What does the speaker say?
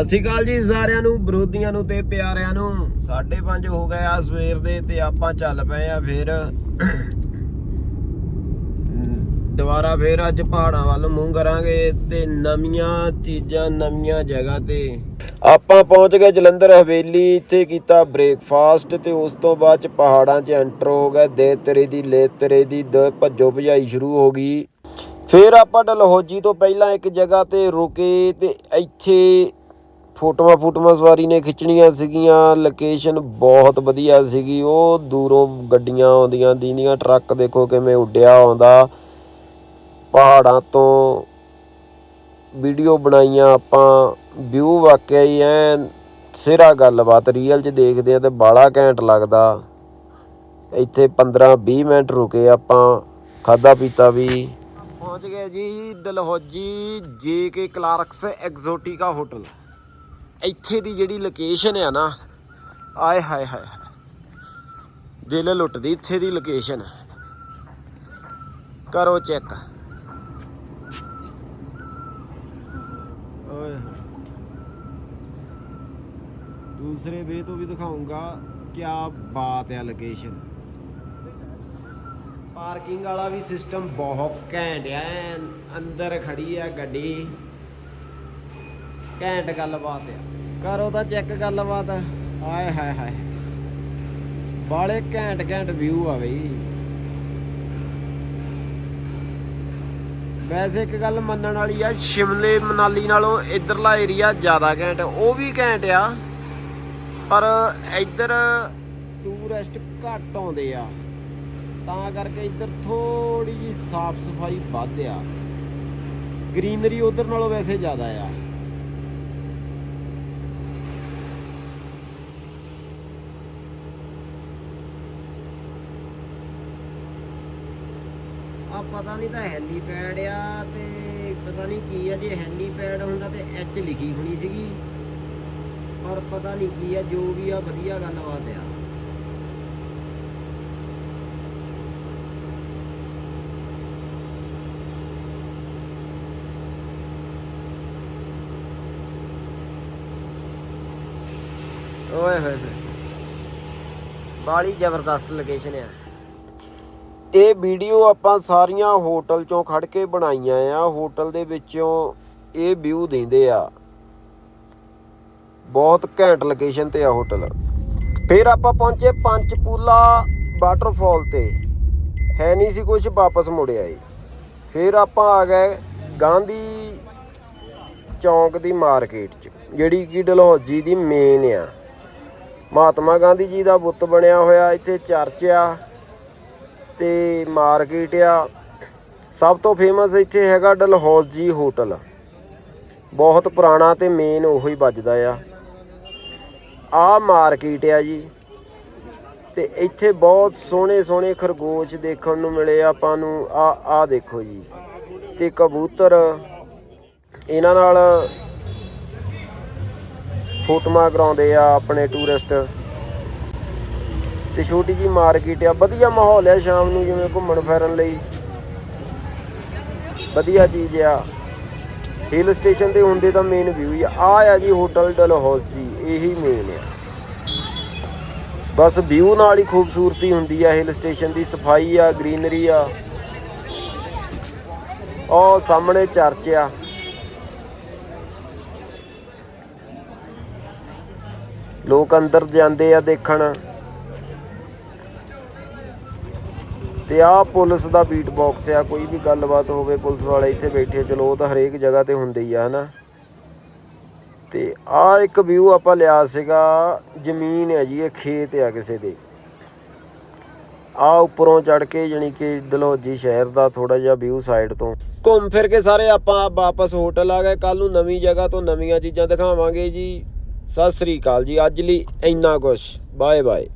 ਸਤਿ ਸ਼੍ਰੀ ਅਕਾਲ ਜੀ ਸਾਰਿਆਂ ਨੂੰ ਵਿਰੋਧੀਆਂ ਨੂੰ ਤੇ ਪਿਆਰਿਆਂ ਨੂੰ। 5:30 ਹੋ ਗਏ ਆ ਸਵੇਰ ਦੇ ਤੇ ਆਪਾਂ ਚੱਲ ਪਏ ਆ ਫਿਰ। ਦੁਬਾਰਾ ਫਿਰ ਅੱਜ ਪਹਾੜਾਂ ਵੱਲ ਮੂੰਹ ਕਰਾਂਗੇ ਤੇ ਨਵੀਆਂ ਚੀਜ਼ਾਂ ਨਵੀਆਂ ਜਗ੍ਹਾ ਤੇ। ਆਪਾਂ ਪਹੁੰਚ ਗਏ ਜਲੰਧਰ ਹਵੇਲੀ, ਇੱਥੇ ਕੀਤਾ ਬ੍ਰੇਕਫਾਸਟ ਤੇ ਉਸ ਤੋਂ ਬਾਅਦ ਚ ਪਹਾੜਾਂ 'ਚ ਐਂਟਰ ਹੋ ਗਏ। ਦੇ ਤੇਰੇ ਦੀ, ਲੈ ਤੇਰੇ ਦੀ, ਦ ਭੱਜੋ ਭਜਾਈ ਸ਼ੁਰੂ ਹੋ ਗਈ। ਫਿਰ ਆਪਾਂ ਡਲਹੌਜੀ ਤੋਂ ਪਹਿਲਾਂ ਇੱਕ ਜਗ੍ਹਾ ਤੇ ਰੁਕੇ ਤੇ ਇੱਥੇ ਫੋਟੋਆਂ ਫੋਟੋਆਂ ਸਵਾਰੀ ਨੇ ਖਿੱਚਣੀਆਂ ਸੀਗੀਆਂ ਲੋਕੇਸ਼ਨ ਬਹੁਤ ਵਧੀਆ ਸੀਗੀ ਉਹ, ਦੂਰੋਂ ਗੱਡੀਆਂ ਆਉਂਦੀਆਂ, ਦੀਨੀਆਂ ਟਰੱਕ ਦੇਖੋ ਕਿਵੇਂ ਉੱਡਿਆ ਆਉਂਦਾ। ਪਹਾੜਾਂ ਤੋਂ ਵੀਡੀਓ ਬਣਾਈਆਂ ਆਪਾਂ ਵਿਊ ਵਾਕਿਆ ਹੀ ਐ ਸਿਰਾ ਗੱਲਬਾਤ ਰੀਅਲ 'ਚ ਦੇਖਦੇ ਆ ਤੇ ਬਾਲਾ ਘੈਂਟ ਲੱਗਦਾ। ਇੱਥੇ 15 20 ਮਿੰਟ ਰੁਕੇ ਆਪਾਂ ਖਾਦਾ ਪੀਤਾ ਵੀ। ਪਹੁੰਚ ਗਏ ਜੀ, ਡਲਹੌਜੀ ਜੇ ਕੇ ਕਲਾਰਕਸ ਐਗਜ਼ੋਟਿਕਾ ਹੋਟਲ। ਇੱਥੇ ਦੀ ਜਿਹੜੀ ਲੋਕੇਸ਼ਨ ਆ ਨਾ, ਆਏ ਹਾਏ ਹਾਏ ਦਿਲ ਲੁੱਟਦੀ ਇੱਥੇ ਦੀ ਲੋਕੇਸ਼ਨ ਕਰੋ ਚੈੱਕ ਓਏ। ਦੂਸਰੇ ਵੇ ਤੋਂ ਵੀ ਦਿਖਾਉਂਗਾ ਕੀ ਬਾਤ ਹੈ ਲੋਕੇਸ਼ਨ ਪਾਰਕਿੰਗ ਵਾਲਾ ਵੀ ਸਿਸਟਮ ਬਹੁਤ ਘੈਂਟ ਹੈ ਅੰਦਰ ਖੜੀ ਹੈ ਗੱਡੀ। ਘੈਂਟ ਗੱਲਬਾਤ ਆ। ਕਰੋ ਤਾਂ ਚੈੱਕ ਗੱਲਬਾਤ। ਆਏ ਹਾਏ ਹਾਏ। ਬਾਲੇ ਘੈਂਟ ਘੈਂਟ ਵਿਊ ਆ ਬਈ। ਵੈਸੇ ਇੱਕ ਗੱਲ ਮੰਨਣ ਵਾਲੀ ਆ ਸ਼ਿਮਲੇ ਮਨਾਲੀ ਨਾਲੋਂ ਇਧਰਲਾ ਏਰੀਆ ਜ਼ਿਆਦਾ ਘੈਂਟ ਉਹ ਵੀ ਘੈਂਟ ਆ ਪਰ ਇੱਧਰ ਟੂਰਿਸਟ ਘੱਟ ਆਉਂਦੇ ਆ। ਤਾਂ ਕਰਕੇ ਇੱਧਰ ਥੋੜੀ ਜੀ ਸਾਫ਼ ਸਫ਼ਾਈ ਵੱਧ ਆ। ਗ੍ਰੀਨਰੀ ਉਧਰ ਨਾਲੋਂ ਵੈਸੇ ਜ਼ਿਆਦਾ ਆ। ਆ ਪਤਾ ਨਹੀਂ ਤਾਂ ਹੈਲੀਪੈਡ ਆ ਤੇ ਪਤਾ ਨਹੀਂ ਕੀ ਆ, ਜੇ ਹੈਲੀਪੈਡ ਹੁੰਦਾ ਤੇ ਐਚ ਲਿਖੀ ਹੋਣੀ ਸੀਗੀ। ਪਰ ਪਤਾ ਨਹੀਂ ਕੀ ਆ, ਜੋ ਵੀ ਆ ਵਧੀਆ ਗੱਲਬਾਤ ਆ। ਓਏ ਹੋਏ ਬਾਲੀ ਜ਼ਬਰਦਸਤ ਲੋਕੇਸ਼ਨ ਆ। ਇਹ ਵੀਡੀਓ ਆਪਾਂ ਸਾਰੀਆਂ ਹੋਟਲ ਚੋਂ ਖੜ ਕੇ ਬਣਾਈਆਂ ਆ। ਹੋਟਲ ਦੇ ਵਿੱਚੋਂ ਇਹ ਵਿਊ ਦਿੰਦੇ ਆ। ਬਹੁਤ ਘੈਂਟ ਲੋਕੇਸ਼ਨ ਤੇ ਆ ਹੋਟਲ। ਫਿਰ ਆਪਾਂ ਪਹੁੰਚੇ ਪੰਚਪੂਲਾ ਵਾਟਰਫਾਲ ਤੇ। ਹੈ ਨਹੀਂ ਸੀ ਕੁਝ ਵਾਪਸ ਮੁੜਿਆ ਏ ਫਿਰ ਆਪਾਂ ਆ ਗਏ ਗਾਂਧੀ ਚੌਂਕ ਦੀ ਮਾਰਕੀਟ 'ਚ, ਜਿਹੜੀ ਕਿ ਡਲਹੌਜੀ ਦੀ ਮੇਨ ਆ। ਮਹਾਤਮਾ ਗਾਂਧੀ ਜੀ ਦਾ ਬੁੱਤ ਬਣਿਆ ਹੋਇਆ ਇੱਥੇ ਚਰਚ ਆ। ਤੇ ਮਾਰਕੀਟ ਆ। ਸਭ ਤੋਂ ਫੇਮਸ ਇੱਥੇ ਹੈਗਾ ਡਲਹੌਜੀ ਹੋਟਲ। ਬਹੁਤ ਪੁਰਾਣਾ ਤੇ ਮੇਨ ਉਹੀ ਵੱਜਦਾ ਆ। ਆ ਮਾਰਕੀਟ ਆ ਜੀ। ਤੇ ਇੱਥੇ ਬਹੁਤ ਸੋਹਣੇ ਸੋਹਣੇ ਖਰਗੋਸ਼ ਦੇਖਣ ਨੂੰ ਮਿਲੇ ਆਪਾਂ ਨੂੰ। ਆ ਆ ਦੇਖੋ ਜੀ। ਤੇ ਕਬੂਤਰ। ਇਹਨਾਂ ਨਾਲ ਫੋਟੋਆਂ ਕਰਾਉਂਦੇ ਆ ਆਪਣੇ ਟੂਰਿਸਟ ਤੇ ਛੋਟੀ ਜੀ ਮਾਰਕੀਟ ਆ, ਵਧੀਆ ਮਾਹੌਲ ਆ ਸ਼ਾਮ ਨੂੰ ਜਿਵੇਂ ਘੁੰਮਣ ਫਿਰਨ ਲਈ। ਵਧੀਆ ਚੀਜ਼ ਆ। ਹਿਲ ਸਟੇਸ਼ਨ ਤੇ ਹੁੰਦੇ ਤਾਂ ਮੇਨ ਵਿਊ ਹੀ ਆ। ਆ ਜੀ ਹੋਟਲ ਡਲਹੌਜ਼ੀ, ਇਹੀ ਮੇਨ ਆ। ਬਸ ਵਿਊ ਨਾਲ ਹੀ ਖੂਬਸੂਰਤੀ ਹੁੰਦੀ ਆ ਹਿਲ ਸਟੇਸ਼ਨ ਦੀ, ਸਫ਼ਾਈ ਆ ਗ੍ਰੀਨਰੀ ਆ। ਉਹ ਸਾਹਮਣੇ ਚਰਚ ਆ। ਲੋਕ ਅੰਦਰ ਜਾਂਦੇ ਆ ਦੇਖਣ। ਤੇ ਆਹ ਪੁਲਿਸ ਦਾ ਬੀਟ ਬਾਕਸ ਆ, ਕੋਈ ਵੀ ਗੱਲਬਾਤ ਹੋਵੇ, ਪੁਲਿਸ ਵਾਲੇ ਇੱਥੇ ਬੈਠੇ ਚਲੋ ਉਹ ਤਾਂ ਹਰੇਕ ਜਗ੍ਹਾ ਤੇ ਹੁੰਦੇ ਹੀ ਆ, ਹਨਾ। ਤੇ ਆਹ ਇੱਕ ਵਿਊ ਆਪਾਂ ਲਿਆ ਸੀਗਾ, ਜ਼ਮੀਨ ਹੈ ਜੀ, ਇਹ ਖੇਤ ਆ ਕਿਸੇ ਦੇ। ਆ ਉੱਪਰੋਂ ਚੜ ਕੇ ਜਾਣੀ ਕਿ ਦਲਹੌਜੀ ਸ਼ਹਿਰ ਦਾ ਥੋੜਾ ਜਿਹਾ ਵਿਊ ਸਾਈਡ ਤੋਂ। ਘੁੰਮ ਫਿਰ ਕੇ ਸਾਰੇ ਆਪਾਂ ਵਾਪਸ ਹੋਟਲ ਆ ਗਏ ਕੱਲ ਨੂੰ ਨਵੀਂ ਜਗ੍ਹਾ ਤੋਂ ਨਵੀਆਂ ਚੀਜ਼ਾਂ ਦਿਖਾਵਾਂਗੇ ਜੀ। ਸਤਿ ਸ੍ਰੀ ਅਕਾਲ ਜੀ, ਅੱਜ ਲਈ ਇੰਨਾ ਕੁਛ। Bye bye